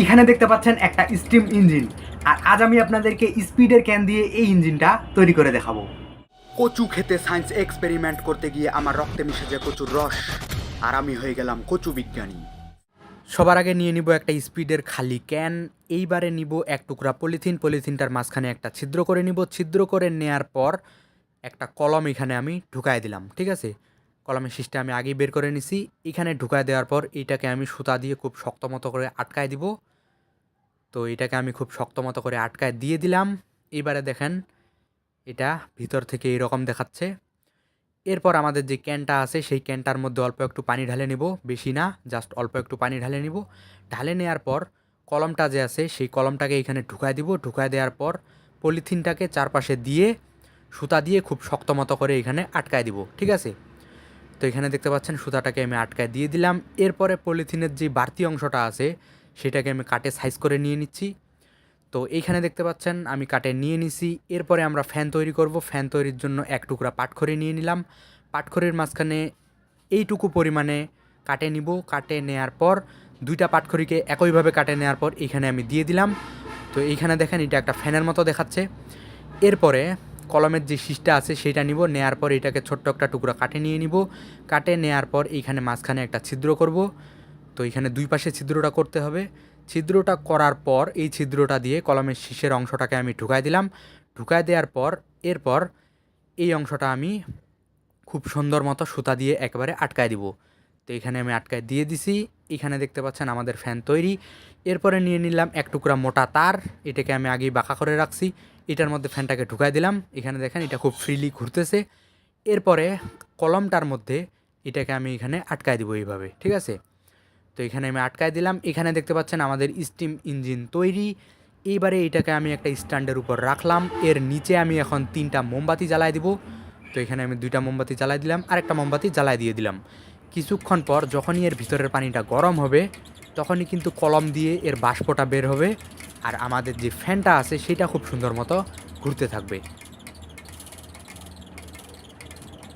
এখানে দেখতে পাচ্ছেন একটা স্টিম ইঞ্জিন আর আজ আমি আপনাদেরকে স্পিডের ক্যান দিয়ে এই ইঞ্জিনটা তৈরি করে দেখাবো। কচু খেতে সায়েন্স এক্সপেরিমেন্ট করতে গিয়ে আমার রক্তে মিশে যায় কচুর রস। আর আমি হয়ে গেলাম কচু বিজ্ঞানী। সবার আগে নিয়ে নিব একটা স্পিডের খালি ক্যান এইবারে নিব এক টুকরা পলিথিন পলিথিনটার মাঝখানে একটা ছিদ্র করে নিব। ছিদ্র করে নেয়ার পর একটা কলম এখানে আমি ঢুকায় দিলাম ঠিক আছে? কলমের শীষটা আমি আগেই বের করে নিছি। এখানে ঢুকায় দেওয়ার পর এইটাকে আমি সুতা দিয়ে খুব শক্ত মতো করে আটকায় দিব। তো এটাকে আমি খুব শক্ত মতো করে আটকায় দিয়ে দিলাম। এবারে দেখেন, এটা ভিতর থেকে এরকম দেখাচ্ছে। এরপর আমাদের যে ক্যানটা আছে, সেই ক্যানটার মধ্যে অল্প একটু পানি ঢালে নেব। বেশি না, জাস্ট অল্প একটু পানি ঢালে নিব। ঢালে নেওয়ার পর কলমটা যে আছে, সেই কলমটাকে এখানে ঢুকায় দিব। ঢুকায় দেওয়ার পর পলিথিনটাকে চারপাশে দিয়ে সুতা দিয়ে খুব শক্ত মতো করে এখানে আটকায় দিব। ঠিক আছে? তো এখানে দেখতে পাচ্ছেন সুতাটাকে আমি আটকায় দিয়ে দিলাম। এরপরে পলিথিনের যে বাড়তি অংশটা আছে, সেটাকে আমি কাটে সাইজ করে নিয়ে নিচ্ছি। তো এইখানে দেখতে পাচ্ছেন আমি কাটে নিয়ে নিছি। এরপরে আমরা ফ্যান তৈরি করব। ফ্যান তৈরির জন্য এক টুকরা পাটখড়ি নিয়ে নিলাম। পাটখড়ির মাঝখানে এইটুকু পরিমাণে কাটে নিব। কাটে নেয়ার পর দুইটা পাটখড়িকে একইভাবে কাটে নেওয়ার পর এখানে আমি দিয়ে দিলাম। তো এইখানে দেখেন এটা একটা ফ্যানের মতো দেখাচ্ছে। এরপরে কলমের যে শীষটা আছে সেটা নিব, নেয়ার পর এটাকে ছোট্ট একটা টুকরা কাটে নিয়ে নিব। কাটে নেয়ার পর এইখানে মাঝখানে একটা ছিদ্র করব। তো এখানে দুই পাশে ছিদ্রটা করতে হবে। ছিদ্রটা করার পর এই ছিদ্রটা দিয়ে কলমের শীষের অংশটাকে আমি ঢুকায় দিলাম। ঢুকায় দেওয়ার পর, এরপর এই অংশটা আমি খুব সুন্দর মতো সুতা দিয়ে একেবারে আটকায় দিব। তো এখানে আমি আটকায় দিয়ে দিছি। এখানে দেখতে পাচ্ছেন আমাদের ফ্যান তৈরি। এরপরে নিয়ে নিলাম এক টুকরা মোটা তার। এটাকে আমি আগেই বাঁকা করে রাখছি। এটার মধ্যে ফ্যানটাকে ঢুকায় দিলাম। এখানে দেখেন এটা খুব ফ্রিলি ঘুরতেছে। এরপরে কলমটার মধ্যে এটাকে আমি এখানে আটকায় দিব এইভাবে, ঠিক আছে? তো এখানে আমি আটকায় দিলাম। এখানে দেখতে পাচ্ছেন আমাদের স্টিম ইঞ্জিন তৈরি। এইবারে এটাকে আমি একটা স্ট্যান্ডের উপর রাখলাম। এর নিচে আমি এখন তিনটা মোমবাতি জ্বালায় দিব। তো এখানে আমি দুইটা মোমবাতি জ্বালাই দিলাম। আর একটা মোমবাতি জ্বালাই দিয়ে দিলাম। কিছুক্ষণ পর যখনই এর ভিতরের পানিটা গরম হবে, তখনই কিন্তু কলম দিয়ে এর বাষ্পটা বের হবে আর আমাদের যে ফ্যানটা আছে, সেটা খুব সুন্দর মতো ঘুরতে থাকবে।